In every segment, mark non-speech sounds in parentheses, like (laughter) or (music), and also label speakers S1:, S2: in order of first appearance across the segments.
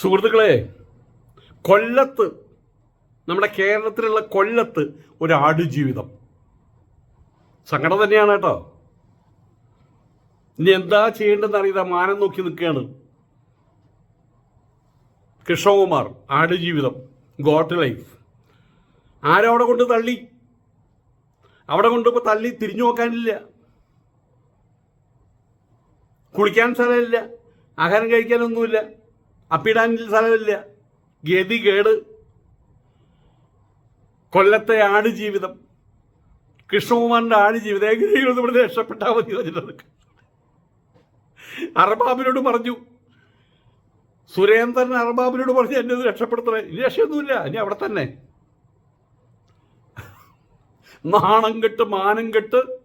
S1: സുഹൃത്തുക്കളെ കൊല്ലത്ത് നമ്മുടെ കേരളത്തിലുള്ള കൊല്ലത്ത് ഒരു ആടുജീവിതം സങ്കടം തന്നെയാണ് കേട്ടോ. ഇനി എന്താ ചെയ്യേണ്ടതെന്ന് അറിയാതെ മാനം നോക്കി നിൽക്കുകയാണ്. Krishnakumar Aadujeevitham goat life. ആരും അവിടെ കൊണ്ട് തള്ളി? അവിടെ കൊണ്ടിപ്പോൾ തള്ളി തിരിഞ്ഞു നോക്കാനില്ല. കുളിക്കാൻ സ്ഥലമില്ല. ആഹാരം കഴിക്കാനൊന്നുമില്ല. അപ്പിടാൻ സ്ഥലമില്ല. ഗതി കേട് കൊല്ലത്തെ ആട് ജീവിതം കൃഷ്ണകുമാറിന്റെ ആട് ജീവിതം എങ്ങനെയെങ്കിലും ഇവിടെ രക്ഷപ്പെട്ടാൽ മതി പറഞ്ഞിട്ടുണ്ട്. അറബാബിനോട് പറഞ്ഞു. സുരേന്ദ്രൻ അറബാബിനോട് പറഞ്ഞു എന്നെ ഒന്ന് രക്ഷപ്പെടുത്തണേ. ഇനി രക്ഷയൊന്നുമില്ല. ഇനി അവിടെ തന്നെ. നാണം കെട്ട് മാനം കെട്ട്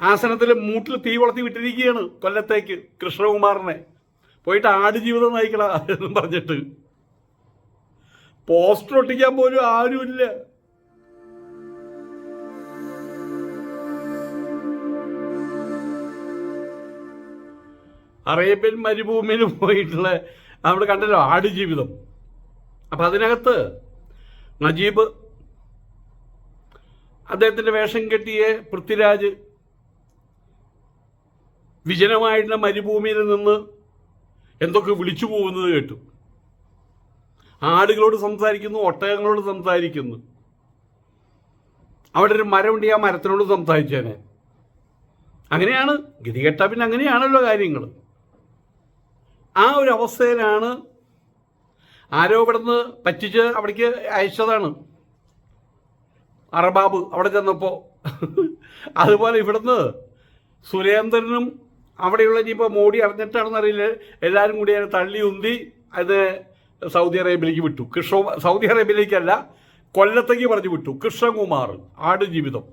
S1: ആസനത്തിൽ മൂട്ടിൽ തീ വളർത്തി വിട്ടിരിക്കുകയാണ് കൊല്ലത്തേക്ക് കൃഷ്ണകുമാറിനെ. പോയിട്ട് ആടുജീവിതം നയിക്കണ എന്നും പറഞ്ഞിട്ട്. പോസ്റ്റർ ഒട്ടിക്കാൻ പോലും ആരുമില്ല. അറേബ്യൻ മരുഭൂമിയിൽ പോയിട്ടുള്ള നമ്മൾ കണ്ടല്ലോ ആടുജീവിതം. അപ്പം അതിനകത്ത് നജീബ് അദ്ദേഹത്തിന്റെ വേഷം കെട്ടിയ പൃഥ്വിരാജ് വിജനമായിട്ടുള്ള മരുഭൂമിയിൽ നിന്ന് എന്തൊക്കെ വിളിച്ചു പോകുന്നത് കേട്ടു. ആടുകളോട് സംസാരിക്കുന്നു ഒട്ടകങ്ങളോട് സംസാരിക്കുന്നു. അവിടെ ഒരു മരമുണ്ട് ആ മരത്തിനോട് സംസാരിച്ചേനെ. അങ്ങനെയാണ് ഗതികെട്ട പിന്നെ അങ്ങനെയാണല്ലോ കാര്യങ്ങൾ ആ ഒരു അവസ്ഥയിലാണ് ആരോ ഇവിടുന്ന് പറ്റിച്ച് അവിടേക്ക് അയച്ചതാണ്. അറബാബ് അവിടെ ചെന്നപ്പോൾ അതുപോലെ ഇവിടുന്ന് സുരേന്ദ്രനും അവിടെയുള്ള ഇനിയിപ്പോൾ മോഡി അറിഞ്ഞിട്ടാണെന്ന് അറിയില്ല. എല്ലാവരും കൂടി അതിനെ തള്ളി ഉന്തി അത് സൗദി അറേബ്യയിലേക്ക് വിട്ടു. കൃഷ്ണ സൗദി അറേബ്യയിലേക്കല്ല കൊല്ലത്തേക്ക് പറഞ്ഞു വിട്ടു. കൃഷ്ണകുമാർ ആട് ജീവിതം.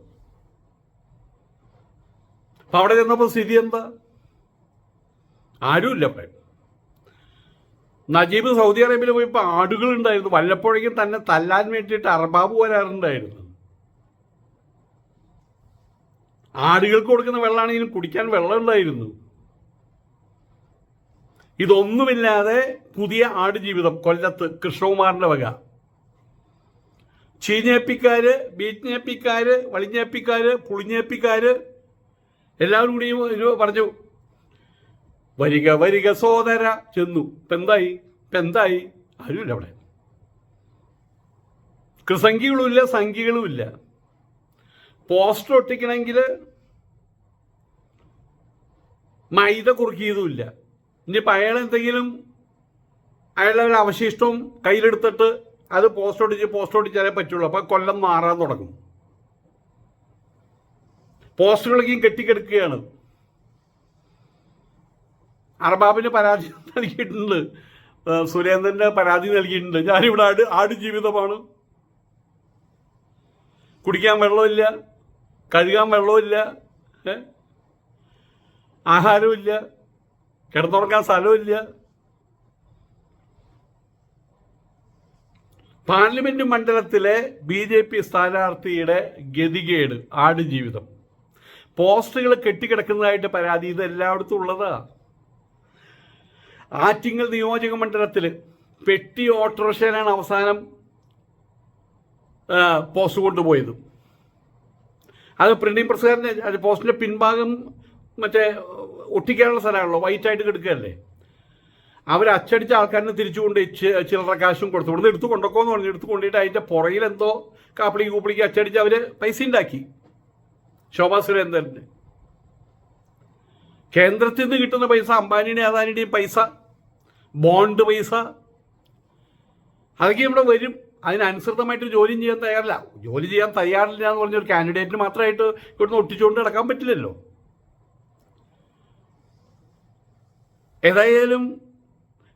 S1: അപ്പം അവിടെ ചെന്നപ്പോൾ സ്ഥിതി എന്താ? ആരുമില്ല അവിടെ. നജീബ് സൗദി അറേബ്യയിൽ പോയപ്പോൾ ആടുകളുണ്ടായിരുന്നു. വല്ലപ്പോഴേക്കും തന്നെ തല്ലാൻ വേണ്ടിയിട്ട് അറബാബ് വരാറുണ്ടായിരുന്നു ആടുകൾക്ക് കൊടുക്കുന്ന വെള്ളമാണെങ്കിലും കുടിക്കാൻ വെള്ളം ഉണ്ടായിരുന്നു ഇതൊന്നുമില്ലാതെ പുതിയ ആടുജീവിതം കൊല്ലത്ത് കൃഷ്ണകുമാറിന്റെ വക. ചീഞ്ഞേപ്പിക്കാര് ബീറ്റ്ഞ്ഞേപ്പിക്കാര് വളിഞ്ഞേപ്പിക്കാര് പുളിഞ്ഞേപ്പിക്കാര് എല്ലാവരും കൂടി പറഞ്ഞു വരിക വരിക സോദര ചെന്നു. ഇപ്പം എന്തായി? ഇപ്പം എന്തായി? ആരുമില്ല അവിടെ. കൃസംഖികളുമില്ല സംഖ്യകളുമില്ല പോസ്റ്റർ ഒട്ടിക്കണമെങ്കിൽ മൈദ കുറുക്കിയതുമില്ല. ഇനി അയാൾ എന്തെങ്കിലും അയാളുടെ അവശിഷ്ടവും കയ്യിലെടുത്തിട്ട് അത് പോസ്റ്റ് ഒട്ടിച്ച് പോസ്റ്റ് ഒട്ടിച്ചാലേ പറ്റുള്ളൂ. അപ്പം കൊല്ലം മാറാൻ തുടങ്ങും. പോസ്റ്ററുകളൊക്കെയും കെട്ടിക്കെടുക്കുകയാണ്. അർബാബിന് പരാതി നൽകിയിട്ടുണ്ട്. സുരേന്ദ്രന്റെ പരാതി നൽകിയിട്ടുണ്ട്. ഞാനിവിടെ ആട് ആട് ജീവിതമാണ് കുടിക്കാൻ വെള്ളമില്ല. കഴുകാൻ വെള്ളമില്ല? ആഹാരമില്ല കിടന്നുറക്കാൻ സ്ഥലമില്ല പാർലമെന്റ് മണ്ഡലത്തിലെ ബി ജെ പി സ്ഥാനാർത്ഥിയുടെ ഗതികേട് ആടുജീവിതം. പോസ്റ്ററുകൾ കെട്ടിക്കിടക്കുന്നതായിട്ട് പരാതി ഇത് എല്ലായിടത്തും ഉള്ളതാ. ആറ്റിങ്ങൽ നിയോജക മണ്ഡലത്തിൽ പെട്ടി ഓട്ടോറിക്ഷയിലാണ് അവസാനം പോസ്റ്റ് കൊണ്ടുപോയത്. അത് പ്രിന്റിംഗ് പ്രസ്സുകാരന്റെ അത് പോസ്റ്റിന്റെ പിൻഭാഗം മറ്റേ ഒട്ടിക്കാനുള്ള സ്ഥലമാണല്ലോ വൈറ്റായിട്ട് കിടക്കുകയല്ലേ? അവർ അച്ചടിച്ച ആൾക്കാരിനെ തിരിച്ചു കൊണ്ട് ചി- ചില്ലറ കാശും കൊടുത്തു. ഇവിടുന്ന് എടുത്തു കൊണ്ടോക്കോന്ന് പറഞ്ഞു. എടുത്തു കൊണ്ടിട്ട് അതിന്റെ പുറകിൽ എന്തോ കാപ്പിളിക്ക് കൂപ്പിളിക്ക് അച്ചടിച്ച് അവർ പൈസ ഉണ്ടാക്കി. ശോഭാ സുരേന്ദ്രന്. കേന്ദ്രത്തിൽ നിന്ന് കിട്ടുന്ന പൈസ അംബാനിയുടെയും അദാനിയുടെയും പൈസ ബോണ്ട് പൈസ അതൊക്കെ ഇവിടെ വരും. അതിനനുസൃതമായിട്ട് ജോലിയും ചെയ്യാൻ തയ്യാറില്ല. ജോലി ചെയ്യാൻ തയ്യാറില്ല എന്ന് പറഞ്ഞ ഒരു കാൻഡിഡേറ്റിന് മാത്രമായിട്ട് ഇവിടുന്ന് ഒട്ടിച്ചുകൊണ്ട് നടക്കാൻ പറ്റില്ലല്ലോ. ഏതായാലും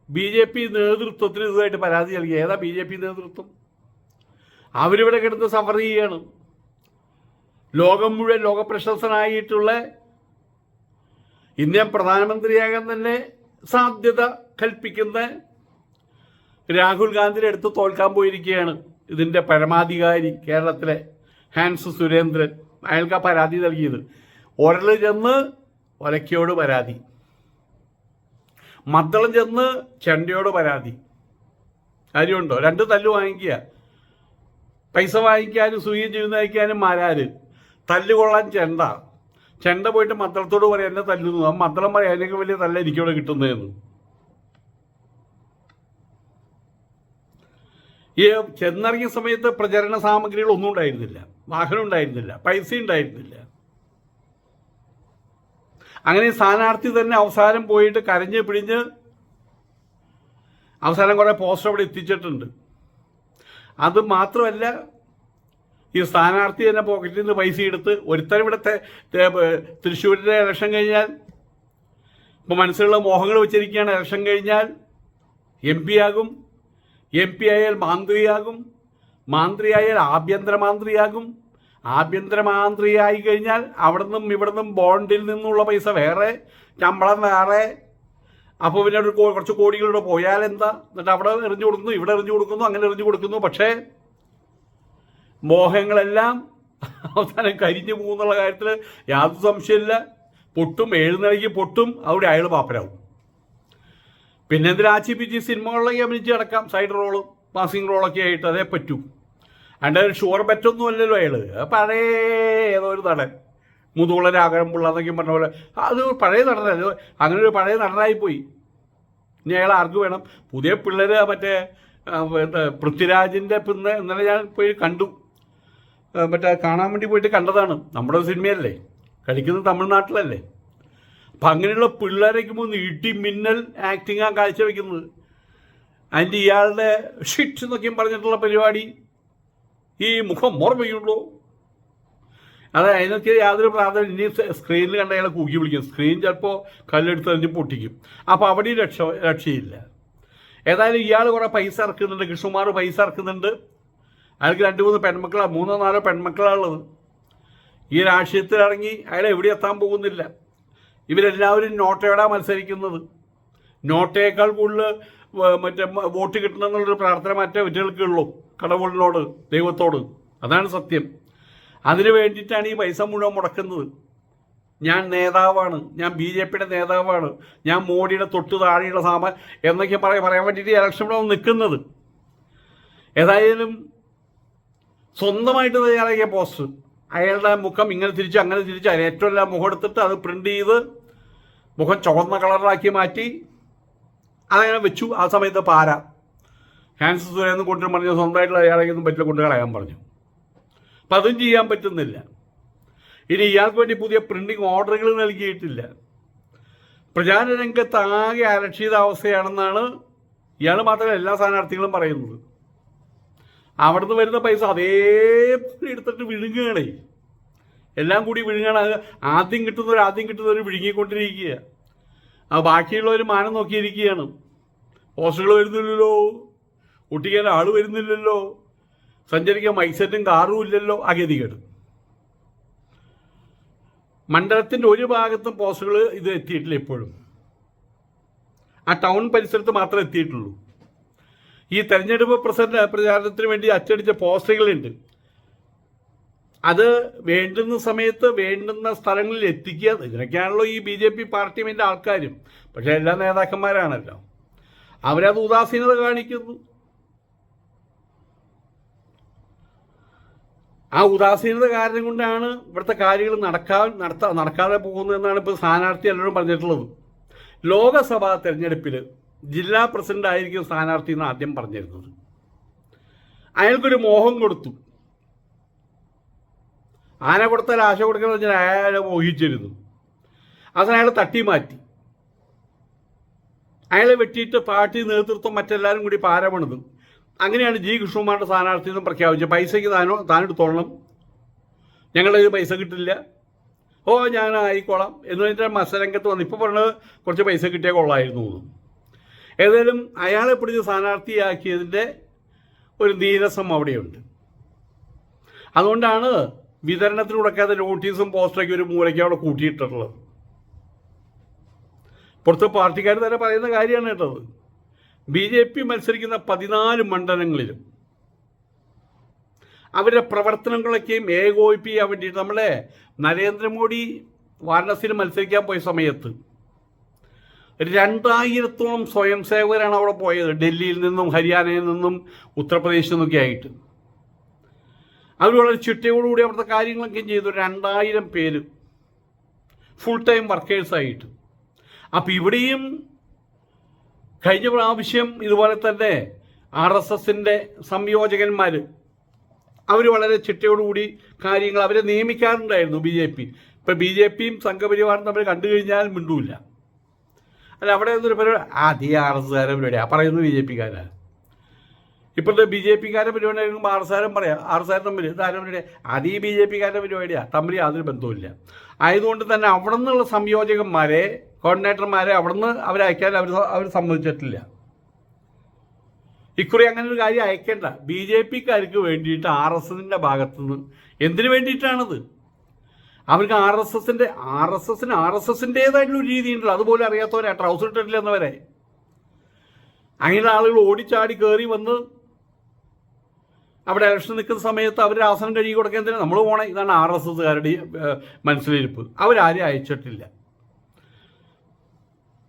S1: ബി ജെ പി നേതൃത്വത്തിന് ഇതുമായിട്ട് പരാതി നൽകി. ഏതാ ബി ജെ പി നേതൃത്വം? അവരിവിടെ കിടന്ന് സഫർ ചെയ്യാണ്. ലോകം മുഴുവൻ ലോകപ്രശസ്തനായിട്ടുള്ള ഇന്ത്യൻ പ്രധാനമന്ത്രിയാകാൻ തന്നെ സാധ്യത കൽപ്പിക്കുന്ന രാഹുൽ ഗാന്ധിയുടെ അടുത്ത് തോൽക്കാൻ പോയിരിക്കുകയാണ്. ഇതിന്റെ പരമാധികാരി കേരളത്തിലെ ഹാൻസ് സുരേന്ദ്രൻ. അയാൾക്ക് ആ പരാതി നൽകിയത്. ഒരൽ ചെന്ന് ഒലക്കയോട് പരാതി. മദ്ദളം ചെന്ന് ചെണ്ടയോട് പരാതി. കാര്യമുണ്ടോ? രണ്ട് തല്ല് വാങ്ങിക്കുക. പൈസ വാങ്ങിക്കാനും സൂര്യം ചെയ്യുന്നയക്കാനും മാരാര് തല്ല് കൊള്ളാൻ ചെണ്ട. ചെണ്ട പോയിട്ട് മദ്ദളത്തോട് പറയാം എന്നെ തല്ലുന്നു. ആ മദ്ദളം പറയാം അതിനൊക്കെ വലിയ തല്ല എനിക്കിവിടെ കിട്ടുന്നതെന്ന്. ഈ ചെന്നിറങ്ങിയ സമയത്ത് പ്രചരണ സാമഗ്രികൾ ഒന്നും ഉണ്ടായിരുന്നില്ല. വാഹനം ഉണ്ടായിരുന്നില്ല. പൈസ ഉണ്ടായിരുന്നില്ല. അങ്ങനെ സ്ഥാനാർത്ഥി തന്നെ അവസാനം പോയിട്ട് കരഞ്ഞ് പിടിഞ്ഞ് അവസാനം കുറേ പോസ്റ്റർ അവിടെ എത്തിച്ചിട്ടുണ്ട്. അത് മാത്രമല്ല ഈ സ്ഥാനാർത്ഥി തന്നെ പോക്കറ്റിൽ നിന്ന് പൈസ എടുത്ത് ഒരുത്തരം ഇവിടുത്തെ തൃശ്ശൂരിന്റെ ഇലക്ഷൻ കഴിഞ്ഞാൽ ഇപ്പോൾ മനസ്സിലുള്ള മോഹങ്ങൾ വെച്ചിരിക്കുകയാണ് ഇലക്ഷൻ കഴിഞ്ഞാൽ എം പി ആകും. എം പി ആയാൽ മന്ത്രിയാകും മന്ത്രിയായാൽ ആഭ്യന്തരമന്ത്രിയാകും. ആഭ്യന്തരമന്ത്രിയായി കഴിഞ്ഞാൽ അവിടെ നിന്നും ഇവിടെ നിന്നും ബോണ്ടിൽ നിന്നുള്ള പൈസ വേറെ ശമ്പളം വേറെ. അപ്പോൾ പിന്നെ ഒരു കുറച്ച് കോടികളുടെ പോയാൽ എന്താ? എന്നിട്ട് അവിടെ എറിഞ്ഞു കൊടുക്കുന്നു ഇവിടെ എറിഞ്ഞു കൊടുക്കുന്നു അങ്ങനെ എറിഞ്ഞു കൊടുക്കുന്നു. പക്ഷേ മോഹങ്ങളെല്ലാം അവസാനം കരിഞ്ഞു പോകുന്നുള്ള കാര്യത്തിൽ യാതൊരു സംശയമില്ല പൊട്ടും എഴുന്നേക്ക് പൊട്ടും അവിടെ അയാൾ പാപ്പരാവും. പിന്നെ എന്തിനാ ആച്ചി ജി സിനിമകളിലേക്ക് അഭിനയിച്ച് കിടക്കാം. സൈഡ് റോളും പാസിംഗ് റോളൊക്കെ ആയിട്ട് അതേ പറ്റൂ. അതിന്റെ ഒരു ഷുവർ പറ്റൊന്നും അല്ലല്ലോ അയാൾ പഴയ ഏതോ ഒരു നടൻ. മുതുകുള രാഘവൻപിള്ള എന്നൊക്കെ പറഞ്ഞ പോലെ. അത് പഴയ നടനല്ല? അങ്ങനെ ഒരു പഴയ നടനായി പോയി ഇനി അയാൾ ആർക്ക് വേണം? പുതിയ പിള്ളേർ മറ്റേ പൃഥ്വിരാജിന്റെ പിന്നെ ഇന്നലെ ഞാൻ പോയി കണ്ടു. മറ്റേ കാണാൻ വേണ്ടി പോയിട്ട് കണ്ടതാണ്. നമ്മുടെ സിനിമയല്ലേ. കളിക്കുന്നത് തമിഴ്നാട്ടിലല്ലേ. അപ്പം അങ്ങനെയുള്ള പിള്ളേരേക്ക് മൂന്ന് ഇടി മിന്നൽ ആക്ടിങ് ആ കാഴ്ചവെക്കുന്നത്. അതിന്റെ ഇയാളുടെ ഷിറ്റ് എന്നൊക്കെയും പറഞ്ഞിട്ടുള്ള പരിപാടി ഈ മുഖം ഓർമ്മയുള്ളൂ അതെ അതിനൊക്കെ യാതൊരു പ്രാധാന്യം ഇനി സ്ക്രീനിൽ കണ്ട അയാളെ കൂക്കി വിളിക്കും. സ്ക്രീൻ ചിലപ്പോൾ കല്ലെടുത്ത് അതിന് പൊട്ടിക്കും. അപ്പോൾ അവിടെയും രക്ഷ രക്ഷയില്ല. ഏതായാലും ഇയാൾ കുറേ പൈസ ഇറക്കുന്നുണ്ട്. കൃഷ്ണകുമാർ പൈസ ഇറക്കുന്നുണ്ട്. അയാൾക്ക് രണ്ട് മൂന്ന് പെൺമക്കളാണ് മൂന്നോ നാലോ പെൺമക്കളാണുള്ളത് ഈ രാഷ്ട്രീയത്തിൽ ഇറങ്ങി അയാൾ എവിടെ എത്താൻ പോകുന്നില്ല. ഇവരെല്ലാവരും നോട്ടയോടാ മത്സരിക്കുന്നത്. നോട്ടയേക്കാൾ കൂടുതൽ മറ്റേ വോട്ട് കിട്ടണമെന്നുള്ളൊരു പ്രാർത്ഥന മറ്റേ കുട്ടികൾക്കുള്ളൂ കടവുളിനോട് ദൈവത്തോട്. അതാണ് സത്യം. അതിനു വേണ്ടിയിട്ടാണ് ഈ പൈസ മുഴുവൻ മുടക്കുന്നത്. ഞാൻ നേതാവാണ്. ഞാൻ ബി ജെ പിയുടെ നേതാവാണ്. ഞാൻ മോഡിയുടെ തൊട്ട് താഴെയുള്ള സാമാൻ എന്നൊക്കെ പറയാൻ പറയാൻ വേണ്ടിയിട്ട് ഇലക്ഷൻ ഇവിടെ നിൽക്കുന്നത്. ഏതായാലും സ്വന്തമായിട്ട് തയ്യാറാക്കിയ പോസ്റ്റ് അയാളുടെ മുഖം ഇങ്ങനെ തിരിച്ച് അങ്ങനെ തിരിച്ച് അതിന് ഏറ്റവും എല്ലാം മുഖം എടുത്തിട്ട് അത് പ്രിന്റ് ചെയ്ത് മുഖം ചുവന്ന കളറിലാക്കി മാറ്റി അതങ്ങനെ വെച്ചു. ആ സമയത്ത് പാര. ഹാൻസ് സുരേന്ന് കൊണ്ടുവരും പറഞ്ഞു സ്വന്തമായിട്ടുള്ള അയാളെയൊന്നും പറ്റില്ല കൊണ്ട് കളയാൻ പറഞ്ഞു. അപ്പം അതും ചെയ്യാൻ പറ്റുന്നില്ല. ഇനി ഇയാൾക്ക് വേണ്ടി പുതിയ പ്രിന്റിംഗ് ഓർഡറുകൾ നൽകിയിട്ടില്ല. പ്രചാരണ രംഗത്ത് ആകെ അരക്ഷിതാവസ്ഥയാണെന്നാണ് ഇയാൾ മാത്രമല്ല എല്ലാ സ്ഥാനാർത്ഥികളും പറയുന്നത്. അവിടുന്ന് വരുന്ന പൈസ അതേപോലെ എടുത്തിട്ട് വിഴുങ്ങുകയാണ്. എല്ലാം കൂടി വിഴുങ്ങാണ്. ആദ്യം കിട്ടുന്നവർ ആദ്യം കിട്ടുന്നവർ വിഴുങ്ങിക്കൊണ്ടിരിക്കുക ആ ബാക്കിയുള്ളവർ മാനം നോക്കിയിരിക്കുകയാണ്. ഹോസ്റ്റലുകൾ വരുന്നില്ലല്ലോ. ഒട്ടിക്കാൻ ആൾ വരുന്നില്ലല്ലോ. സഞ്ചരിക്കാൻ മൈസറ്റും കാറും ഇല്ലല്ലോ. അഗതികേട് മണ്ഡലത്തിന്റെ ഒരു ഭാഗത്തും പോസ്റ്റുകൾ ഇത് എത്തിയിട്ടില്ല ഇപ്പോഴും. ആ ടൗൺ പരിസരത്ത് മാത്രമേ എത്തിയിട്ടുള്ളൂ. ഈ തെരഞ്ഞെടുപ്പ് പ്രസന്റ് പ്രചാരണത്തിന് വേണ്ടി അച്ചടിച്ച പോസ്റ്ററുകളുണ്ട്. അത് വേണ്ടുന്ന സമയത്ത് വേണ്ടുന്ന സ്ഥലങ്ങളിൽ എത്തിക്കുക. ഇതിനൊക്കെയാണല്ലോ ഈ ബി ജെ പി പാർട്ടിമെന്റ് ആൾക്കാരും. പക്ഷേ എല്ലാ നേതാക്കന്മാരാണല്ലോ. അവരത് ഉദാസീനത കാണിക്കുന്നു. ആ ഉദാസീനത കാരണം കൊണ്ടാണ് ഇവിടുത്തെ കാര്യങ്ങൾ നടക്കാൻ നടത്താ നടക്കാതെ പോകുന്നതെന്നാണ് ഇപ്പോൾ സ്ഥാനാർത്ഥി എല്ലാവരും പറഞ്ഞിട്ടുള്ളത്. ലോകസഭാ തെരഞ്ഞെടുപ്പിൽ ജില്ലാ പ്രസിഡന്റ് ആയിരിക്കും സ്ഥാനാർത്ഥി എന്ന് ആദ്യം പറഞ്ഞിരുന്നത്. അയാൾക്കൊരു മോഹം കൊടുത്തു. ആന കൊടുത്താൽ ആശ കൊടുക്കണം വെച്ചാൽ അയാളെ മോഹിച്ചിരുന്നു. അതിന് അയാൾ തട്ടി മാറ്റി. അയാളെ വെട്ടിയിട്ട് പാർട്ടി നേതൃത്വം മറ്റെല്ലാവരും കൂടി പാരമണത്. അങ്ങനെയാണ് ജി. കൃഷ്ണകുമാറിന്റെ സ്ഥാനാർത്ഥിത്വം പ്രഖ്യാപിച്ചത്. പൈസയ്ക്ക് താനോ താനെടുത്തോളണം ഞങ്ങളുടെ പൈസ കിട്ടില്ല. ഓ ഞാൻ ആയിക്കോളാം. എന്ന് പറഞ്ഞിട്ട് മത്സരംഗത്ത് വന്നു. ഇപ്പോൾ പറഞ്ഞത് കുറച്ച് പൈസ കിട്ടിയാൽ കൊള്ളായിരുന്നു. ഏതായാലും അയാളെ പിടിച്ച് സ്ഥാനാർത്ഥിയാക്കിയതിന്റെ ഒരു നീരസം അവിടെയുണ്ട്. അതുകൊണ്ടാണ് വിതരണത്തിന് കൊടുക്കാതെ നോട്ടീസും പോസ്റ്ററൊക്കെ ഒരു മൂലയ്ക്ക് അവിടെ കൂട്ടിയിട്ടുള്ളത്. പുറത്ത് പാർട്ടിക്കാർ തന്നെ പറയുന്ന കാര്യമാണ് കേട്ടത്. ബി ജെ പി മത്സരിക്കുന്ന പതിനാല് മണ്ഡലങ്ങളിലും അവരുടെ പ്രവർത്തനങ്ങളൊക്കെയും ഏകോപിപ്പിക്കാൻ വേണ്ടിയിട്ട് നമ്മളെ നരേന്ദ്രമോദി വാരണാസിയിൽ മത്സരിക്കാൻ പോയ സമയത്ത് രണ്ടായിരത്തോളം സ്വയം സേവകരാണ് അവിടെ പോയത്. ഡൽഹിയിൽ നിന്നും ഹരിയാനയിൽ നിന്നും ഉത്തർപ്രദേശിൽ നിന്നൊക്കെ ആയിട്ട് അവർ വളരെ ചിട്ടയോടുകൂടി അവിടുത്തെ കാര്യങ്ങളൊക്കെ ചെയ്തു. രണ്ടായിരം പേര് ഫുൾ ടൈം വർക്കേഴ്സായിട്ട് അപ്പം ഇവിടെയും കഴിഞ്ഞ പ്രാവശ്യം ഇതുപോലെ തന്നെ ആർ എസ് എസിന്റെ സംയോജകന്മാർ അവർ വളരെ ചിട്ടയോടുകൂടി കാര്യങ്ങൾ അവരെ നിയമിക്കാറുണ്ടായിരുന്നു ബി ജെ പി. ഇപ്പം ബി ജെ പിയും സംഘപരിവാറും തമ്മിൽ കണ്ടു കഴിഞ്ഞാൽ മിണ്ടൂല. അല്ല അവിടെ ഒന്നൊരു പരിപാടി അതേ ആർ എസ് കാരെ പരിപാടിയാണ് പറയുന്നത് ബി ജെ പിക്കാരാണ് ഇപ്പോഴത്തെ ബി ജെ പിക്കാരുടെ പരിപാടി ആയിരിക്കുമ്പോൾ ആർ എസ് ആരും പറയാം ആർ എസ് ആരും തമ്മിൽ ഇതാരും പരിപാടി അതീ ബി ജെ പിക്കാരുടെ പരിപാടിയാണ് തമ്മിൽ യാതൊരു ബന്ധവുമില്ല. ആയതുകൊണ്ട് തന്നെ അവിടെ നിന്നുള്ള സംയോജകന്മാരെ കോർഡിനേറ്റർമാരെ അവിടെ നിന്ന് അവരെ അയക്കാൻ അവർ അവർ സമ്മതിച്ചിട്ടില്ല. ഇക്കുറി അങ്ങനെ ഒരു കാര്യം അയക്കേണ്ട. ബി ജെ പിക്കാർക്ക് വേണ്ടിയിട്ട് ആർ എസ് എസിന്റെ ഭാഗത്തുനിന്ന് എന്തിനു വേണ്ടിയിട്ടാണത്? അവർക്ക് ആർ എസ് എസിന്റെ ആർ എസ് എസിന് ആർ എസ് എസിന്റേതായിട്ടുള്ള ഒരു രീതി ഉണ്ടല്ലോ അതുപോലെ അറിയാത്തവരെ ട്രൗസർ ഇട്ടിട്ടില്ല എന്നവരെ അങ്ങനെ ആളുകൾ ഓടിച്ചാടി കയറി വന്ന് അവിടെ ഇലക്ഷൻ നിൽക്കുന്ന സമയത്ത് അവർ ആസനം കഴുകി കൊടുക്കാൻ തന്നെ നമ്മൾ പോണേ. ഇതാണ് ആർ എസ് എസ്സുകാരുടെ മനസ്സിലിരിപ്പ്. അവരാരും അയച്ചിട്ടില്ല.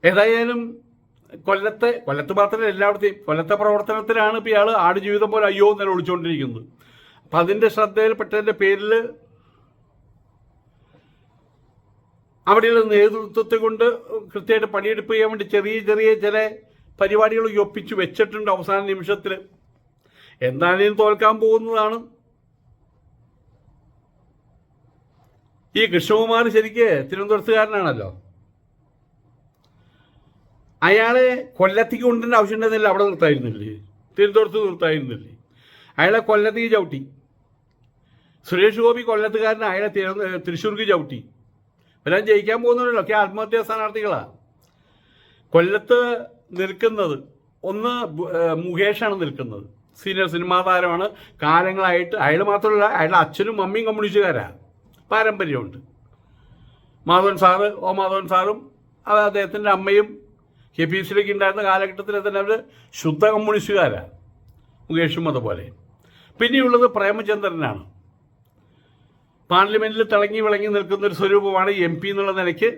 S1: ഏതായാലും കൊല്ലത്തെ കൊല്ലത്ത് മാത്രമല്ല എല്ലായിടത്തെയും കൊല്ലത്തെ പ്രവർത്തനത്തിലാണ് ഇപ്പോൾ ഇയാൾ ആടുജീവിതം പോലെ അയ്യോ എന്നല്ല ഒളിച്ചുകൊണ്ടിരിക്കുന്നത് അപ്പം അതിന്റെ ശ്രദ്ധയിൽപ്പെട്ടതിന്റെ പേരിൽ അവിടെയുള്ള നേതൃത്വത്തെ കൊണ്ട് കൃത്യമായിട്ട് പണിയെടുപ്പ് ചെയ്യാൻ വേണ്ടി ചെറിയ ചെറിയ ചില പരിപാടികൾ ഒപ്പിച്ചു വെച്ചിട്ടുണ്ട് അവസാന നിമിഷത്തിൽ എന്തായാലും തോൽക്കാൻ പോകുന്നതാണ്. ഈ കൃഷ്ണകുമാർ ശരിക്ക് തിരുവനന്തപുരത്തുകാരനാണല്ലോ. അയാളെ കൊല്ലത്തേക്ക് കൊണ്ടുവരേണ്ട ആവശ്യം ഉണ്ടെന്നില്ല അവിടെ നിർത്തായിരുന്നില്ലേ? തിരുവനന്തപുരത്ത് നിർത്തായിരുന്നില്ലേ? അയാളെ കൊല്ലത്തേക്ക് ചവിട്ടി. സുരേഷ് ഗോപി കൊല്ലത്തുകാരൻ അയാളെ തൃശ്ശൂർക്ക് ചവിട്ടി. എല്ലാം ജയിക്കാൻ പോകുന്നവരല്ലോ? ഒക്കെ ആത്മഹത്യാ സ്ഥാനാർത്ഥികളാണ് കൊല്ലത്ത് നിൽക്കുന്നത് ഒന്ന് മുകേഷാണ് നിൽക്കുന്നത്. സീനിയർ സിനിമാ താരമാണ്. കാലങ്ങളായിട്ട് അയാൾ മാത്രമല്ല അയാളുടെ അച്ഛനും മമ്മിയും കമ്മ്യൂണിസ്റ്റുകാരാണ് പാരമ്പര്യമുണ്ട്. മാധവൻ സാറ് ഓ മാധവൻ സാറും അത് അദ്ദേഹത്തിന്റെ അമ്മയും കെ പി സിയിലേക്ക് ഉണ്ടായിരുന്ന കാലഘട്ടത്തിൽ തന്നെ അവർ ശുദ്ധ കമ്മ്യൂണിസ്റ്റുകാരാണ് മുകേഷും അതുപോലെ. പിന്നെയുള്ളത് പ്രേമചന്ദ്രനാണ്. പാർലമെന്റിൽ തിളങ്ങി വിളങ്ങി നിൽക്കുന്ന ഒരു സ്വരൂപമാണ് എം പി എന്നുള്ള നിലയ്ക്ക്.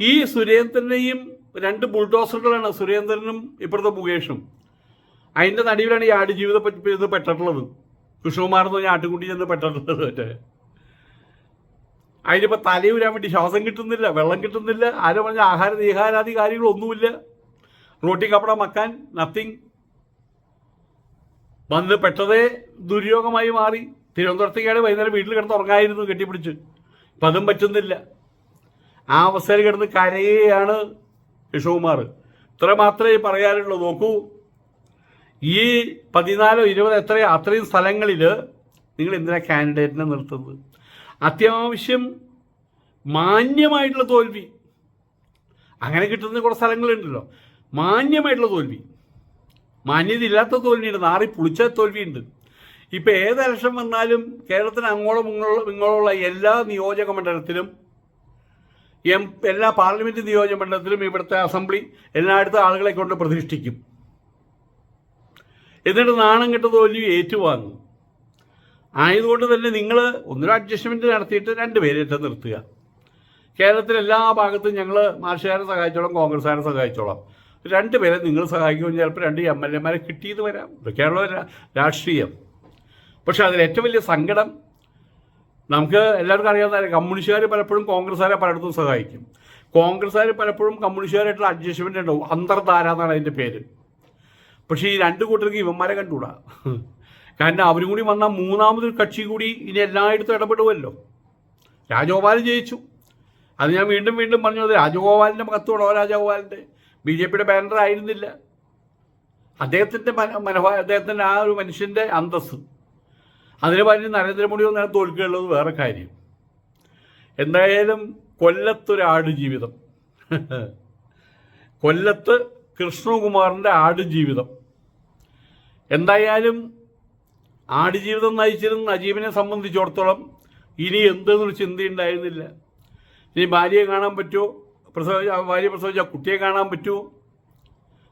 S1: ഈ സുരേന്ദ്രനെയും രണ്ട് ബുൾഡോസറുകളാണ് സുരേന്ദ്രനും ഇപ്പുറത്തെ മുകേഷും. അതിന്റെ നടുവിലാണ് ഈ ആടുജീവിതം പറ്റി പെട്ടിട്ടുള്ളത്. കൃഷ്ണകുമാർ എന്ന് പറഞ്ഞ ആട്ടുകുട്ടി ചെന്ന് പെട്ടിട്ടുള്ളത് മറ്റേ. അതിനിപ്പോൾ തലയൂരാൻ വേണ്ടി ശ്വാസം കിട്ടുന്നില്ല വെള്ളം കിട്ടുന്നില്ല ആരും പറഞ്ഞ ആഹാര നീഹാരാദി കാര്യങ്ങളൊന്നുമില്ല റോട്ടി കപ്പട മക്കാൻ നത്തിങ് വന്ന് പെട്ടതേ ദുര്യോഗമായി മാറി. തിരുവനന്തപുരത്തേക്കാണ് വൈകുന്നേരം വീട്ടിൽ കിടന്ന് ഉറങ്ങായിരുന്നു കെട്ടിപ്പിടിച്ച്. അപ്പം അതും പറ്റുന്നില്ല. ആ അവസ്ഥയിൽ കിടന്ന് കരയുകയാണ് കൃഷ്ണകുമാർ ഇത്ര മാത്രമേ പറയാനുള്ളൂ. നോക്കൂ. ഈ പതിനാലോ ഇരുപതോ എത്രയോ അത്രയും സ്ഥലങ്ങളിൽ നിങ്ങൾ എന്തിനാ കാൻഡിഡേറ്റിനെ നിർത്തുന്നത്? അത്യാവശ്യം മാന്യമായിട്ടുള്ള തോൽവി. അങ്ങനെ കിട്ടുന്ന കുറേ സ്ഥലങ്ങളുണ്ടല്ലോ. മാന്യമായിട്ടുള്ള തോൽവി. മാന്യത ഇല്ലാത്ത തോൽവിയുണ്ട്. നാറി പുളിച്ച തോൽവിയുണ്ട്. ഇപ്പം ഏത് ഇലക്ഷൻ വന്നാലും കേരളത്തിന് അങ്ങോളം ഇങ്ങോളം ഇങ്ങോളമുള്ള എല്ലാ നിയോജക മണ്ഡലത്തിലും എം എല്ലാ പാർലമെന്റ് നിയോജക മണ്ഡലത്തിലും ഇവിടുത്തെ അസംബ്ലി എല്ലായിടത്തും ആളുകളെ കൊണ്ട് പ്രതിഷ്ഠിക്കും. എന്നിട്ട് നാണം കെട്ട വലിയ ഏറ്റുവാങ്ങും. ആയതുകൊണ്ട് തന്നെ നിങ്ങൾ ഒന്നൊരു അഡ്ജസ്റ്റ്മെന്റ് നടത്തിയിട്ട് രണ്ട് പേരേറ്റം നിർത്തുക. കേരളത്തിലെ എല്ലാ ഭാഗത്തും ഞങ്ങൾ മാർഷുകാരെ സഹായിച്ചോളാം കോൺഗ്രസ്സുകാരെ സഹായിച്ചോളാം. രണ്ട് പേരെ നിങ്ങൾ സഹായിക്കുമ്പോൾ ചിലപ്പോൾ രണ്ട് എം എൽ എമാരെ കിട്ടിയത് വരാം. ഇതൊക്കെയാണല്ലോ രാഷ്ട്രീയം. പക്ഷെ അതിൽ ഏറ്റവും വലിയ സങ്കടം നമുക്ക് എല്ലാവർക്കും അറിയാവുന്ന കമ്മ്യൂണിസ്റ്റുകാർ പലപ്പോഴും കോൺഗ്രസ്സുകാരെ പലയിടത്തും സഹായിക്കും. കോൺഗ്രസ്സുകാർ പലപ്പോഴും കമ്മ്യൂണിസ്റ്റുകാരായിട്ടുള്ള അഡ്ജസ്റ്റ്മെന്റ് ഉണ്ടാവും. അന്തർധാര എന്നാണ് അതിന്റെ പേര്. പക്ഷേ ഈ രണ്ട് കൂട്ടർക്ക് ഇവന്മാരെ കണ്ടുകൂടാ? കാരണം അവരും കൂടി വന്ന മൂന്നാമതൊരു കക്ഷി കൂടി ഇനി എല്ലായിടത്തും ഇടപെടുമല്ലോ രാജഗോപാൽ ജയിച്ചു. അത് ഞാൻ വീണ്ടും വീണ്ടും പറഞ്ഞത് രാജഗോപാലിന്റെ മഹത്വമാണോ രാജഗോപാലിന്റെ ബി ജെ പിയുടെ ബാനർ ആയിരുന്നില്ല. അദ്ദേഹത്തിന്റെ മനോ അദ്ദേഹത്തിന്റെ ആ ഒരു മനുഷ്യന്റെ അന്തസ്സ്. അതിന് പറഞ്ഞ് നരേന്ദ്രമോദി ഒന്നാണ് തോൽക്കുകയുള്ളത് വേറെ കാര്യം. എന്തായാലും കൊല്ലത്തൊരാട് ജീവിതം. (laughs) കൊല്ലത്ത് കൃഷ്ണകുമാറിന്റെ ആടുജീവിതം എന്തായാലും ആടുജീവിതം നയിച്ചിരുന്ന നജീബിനെ സംബന്ധിച്ചിടത്തോളം ഇനി എന്തെന്നൊരു ചിന്തയുണ്ടായിരുന്നില്ല. ഇനി ഭാര്യയെ കാണാൻ പറ്റുമോ? പ്രസവ ഭാര്യ പ്രസവിച്ച കുട്ടിയെ കാണാൻ പറ്റുമോ?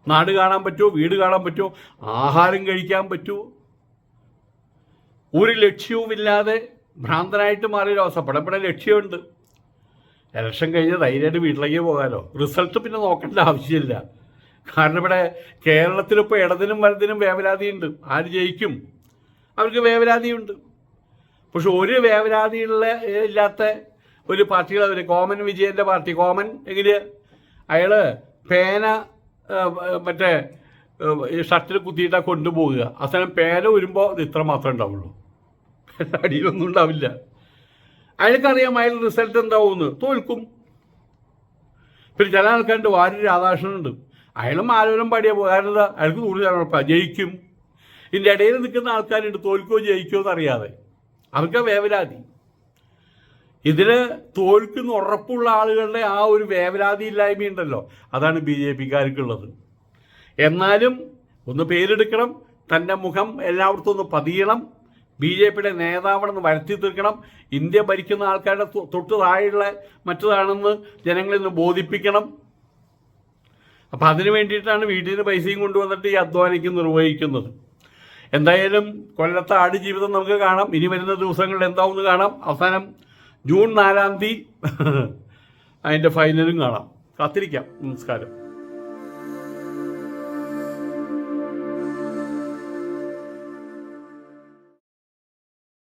S1: നാട് കാണാൻ പറ്റുമോ? വീട് കാണാൻ പറ്റുമോ? ആഹാരം കഴിക്കാൻ പറ്റുമോ? ഒരു ലക്ഷ്യവുമില്ലാതെ ഭ്രാന്തനായിട്ട് മാറിയൊരവസ്ഥ പടപ്പടെ ലക്ഷ്യമുണ്ട്. ഇലക്ഷൻ കഴിഞ്ഞ് ധൈര്യമായിട്ട് വീട്ടിലേക്ക് പോകാമല്ലോ റിസൾട്ട് പിന്നെ നോക്കേണ്ട ആവശ്യമില്ല. കാരണം ഇവിടെ കേരളത്തിലിപ്പോൾ ഇടതിനും വലതിനും വേവലാതിയുണ്ട്. ആര് ജയിക്കും? അവർക്ക് വേവലാതിയുണ്ട്. പക്ഷെ ഒരു വേവലാതിയുള്ള ഇല്ലാത്ത ഒരു പാർട്ടികൾ അവർ കോമൻ വിജയന്റെ പാർട്ടി. കോമൻ എങ്കിൽ അയാൾ പേന മറ്റേ ഷർട്ടിൽ കുത്തിയിട്ടാണ് കൊണ്ടുപോകുക അവസാനം പേന വരുമ്പോൾ ഇത് ഇത്ര മാത്രമേ ഉണ്ടാവുള്ളൂ. അടിയിലൊന്നും ഉണ്ടാവില്ല. അയാൾക്കറിയാം അയാൾ റിസൾട്ട് എന്താവുമെന്ന്. തോൽക്കും. പിന്നെ ചില ആൾക്കാരുണ്ട് വാരി രാധാകൃഷ്ണനുണ്ട്. അയാളും ആലോചന പാടിയ പോകാനുള്ള അയാൾക്ക് കൂടുതലാണ് ജയിക്കും. ഇതിന്റെ ഇടയിൽ നിൽക്കുന്ന ആൾക്കാരുണ്ട് തോൽക്കോ ജയിക്കോ എന്നറിയാതെ. അവർക്ക് വേവലാതി. ഇതിൽ തോൽക്കുന്ന ഉറപ്പുള്ള ആളുകളുടെ ആ ഒരു വേവലാതി ഇല്ലായ്മയുണ്ടല്ലോ അതാണ് ബി ജെ പിക്കാർക്കുള്ളത്. എന്നാലും ഒന്ന് പേരെടുക്കണം. തന്റെ മുഖം എല്ലായിടത്തും ഒന്ന് പതിയണം. ബി ജെ പിയുടെ നേതാവണെന്ന് വരുത്തി തീർക്കണം. ഇന്ത്യ ഭരിക്കുന്ന ആൾക്കാരുടെ തൊട്ട് താഴെയുള്ള മറ്റതാണെന്ന് ജനങ്ങളിൽ നിന്ന് ബോധിപ്പിക്കണം. അപ്പം അതിന് വേണ്ടിയിട്ടാണ് വീട്ടിൽ നിന്ന് പൈസയും കൊണ്ടുവന്നിട്ട് ഈ അധ്വാനിക്കും നിർവഹിക്കുന്നത്. എന്തായാലും കൊല്ലത്തെ ആട് ജീവിതം നമുക്ക് കാണാം. ഇനി വരുന്ന ദിവസങ്ങളിൽ എന്താവുമെന്ന് കാണാം. അവസാനം ജൂൺ നാലാം തീയതി (laughs) അതിന്റെ ഫൈനലും കാണാം. കാത്തിരിക്കാം. നമസ്കാരം.